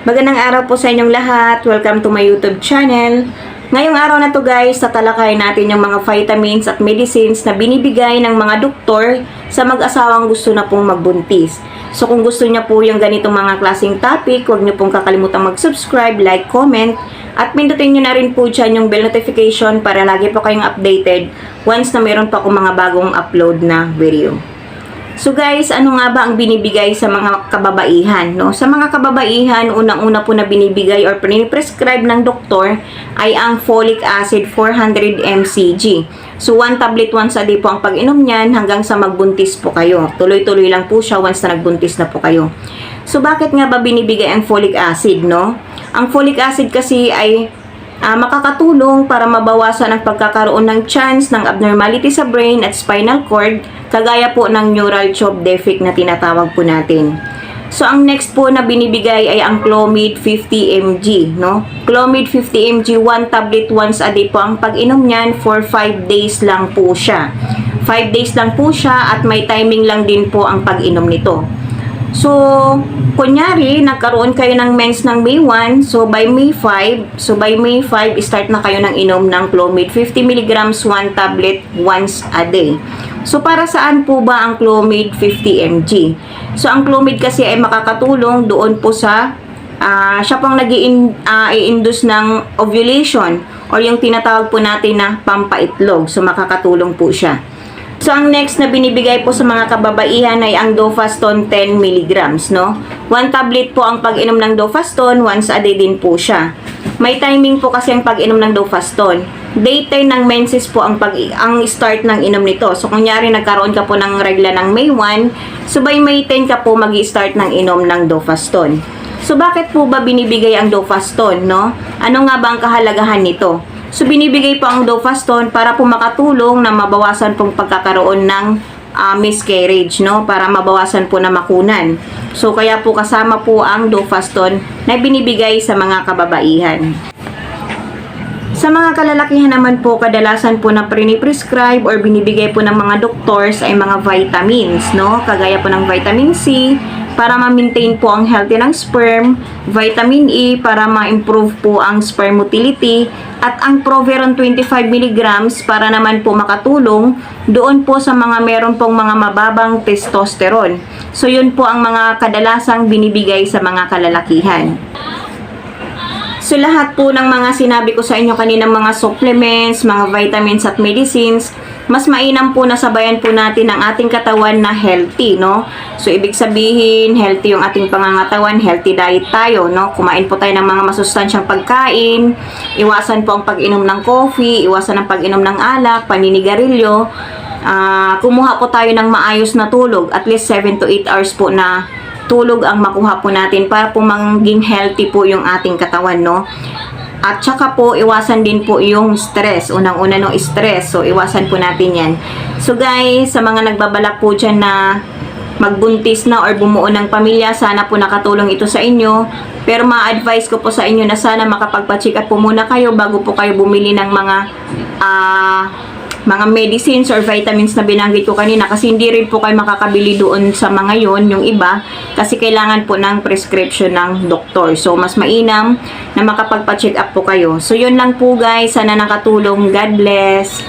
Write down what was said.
Magandang araw po sa inyong lahat. Welcome to my YouTube channel. Ngayong araw na to guys, tatalakayin natin yung mga vitamins at medicines na binibigay ng mga doktor sa mag-asawang gusto na pong magbuntis. So kung gusto niya po yung ganitong mga klaseng topic, huwag niyo pong kakalimutan mag-subscribe, like, comment, at pindutin niyo na rin po dyan yung bell notification para lagi po kayong updated once na meron pa akong mga bagong upload na video. So guys, ano nga ba ang binibigay sa mga kababaihan? No? Sa mga kababaihan, unang-una po na binibigay or prescribe ng doktor ay ang folic acid 400 mcg. So one tablet once a day po ang pag-inom niyan hanggang sa magbuntis po kayo. Tuloy-tuloy lang po siya once na nagbuntis na po kayo. So bakit nga ba binibigay ang folic acid, no? Ang folic acid kasi ay ah, makakatulong para mabawasan ang pagkakaroon ng chance ng abnormality sa brain at spinal cord, kagaya po ng neural choke defect na tinatawag po natin. So, ang next po na binibigay ay ang Clomid 50 mg, no? Clomid 50 mg, one tablet once a day po ang pag-inom niyan for 5 days lang po siya. 5 days lang po siya at may timing lang din po ang pag-inom nito. So, kunyari, nagkaroon kayo ng mens ng May 1, so by May 5, so by May 5, start na kayo ng inom ng Clomid. 50 mg one tablet once a day. So, para saan po ba ang Clomid 50 mg? So, ang Clomid kasi ay makakatulong doon po sa, ah, siya pong nag i-induce ng ovulation or yung tinatawag po natin na pampaitlog. So, makakatulong po siya. So, ang next na binibigay po sa mga kababaihan ay ang Dofaston 10 mg, no? One tablet po ang pag-inom ng Dofaston, once a day din po siya. May timing po kasi ang pag-inom ng Dofaston. Daytime ng menses po ang pag ang start ng inom nito. So, kunyari nagkaroon ka po ng regla ng May 1, so by May 10 ka po mag start ng inom ng Dofaston. So, bakit po ba binibigay ang Dofaston, no? Ano nga ba ang kahalagahan nito? So, binibigay po ang Dofaston para po makatulong na mabawasan pong pagkakaroon ng ah, miscarriage, no? Para mabawasan po na makunan. So, kaya po kasama po ang Dofaston na binibigay sa mga kababaihan. Sa mga kalalakihan naman po, kadalasan po na prescribe or binibigay po ng mga doctors ay mga vitamins, no? Kagaya po ng vitamin C, para ma-maintain po ang healthy ng sperm, vitamin E para ma-improve po ang sperm motility, at ang Proveron 25 mg para naman po makatulong doon po sa mga meron pong mga mababang testosterone. So yun po ang mga kadalasang binibigay sa mga kalalakihan. So lahat po ng mga sinabi ko sa inyo kaninang mga supplements, mga vitamins at medicines, mas mainam po na sabayan po natin ang ating katawan na healthy, no? So ibig sabihin, healthy yung ating pangangatawan, healthy diet tayo, no? Kumain po tayo ng mga masustansyang pagkain, iwasan po ang pag-inom ng coffee, iwasan ang pag-inom ng alak, paninigarilyo, ah, kumuha po tayo ng maayos na tulog, at least 7 to 8 hours po na tulog ang makuha po natin para po maging healthy po yung ating katawan, no? At saka po, iwasan din po yung stress. Unang-una no, stress. So, iwasan po natin yan. So, guys, sa mga nagbabalak po dyan na magbuntis na or bumuo ng pamilya, sana po nakatulong ito sa inyo. Pero ma-advise ko po sa inyo na sana makapagpa-check up po muna kayo bago po kayo bumili ng mga ah mga medicines or vitamins na binanggit ko kanina kasi hindi rin po kayo makakabili doon sa mga yon yung iba kasi kailangan po ng prescription ng doktor. So, mas mainam na makapagpa-check up po kayo. So, yun lang po guys. Sana nakatulong. God bless.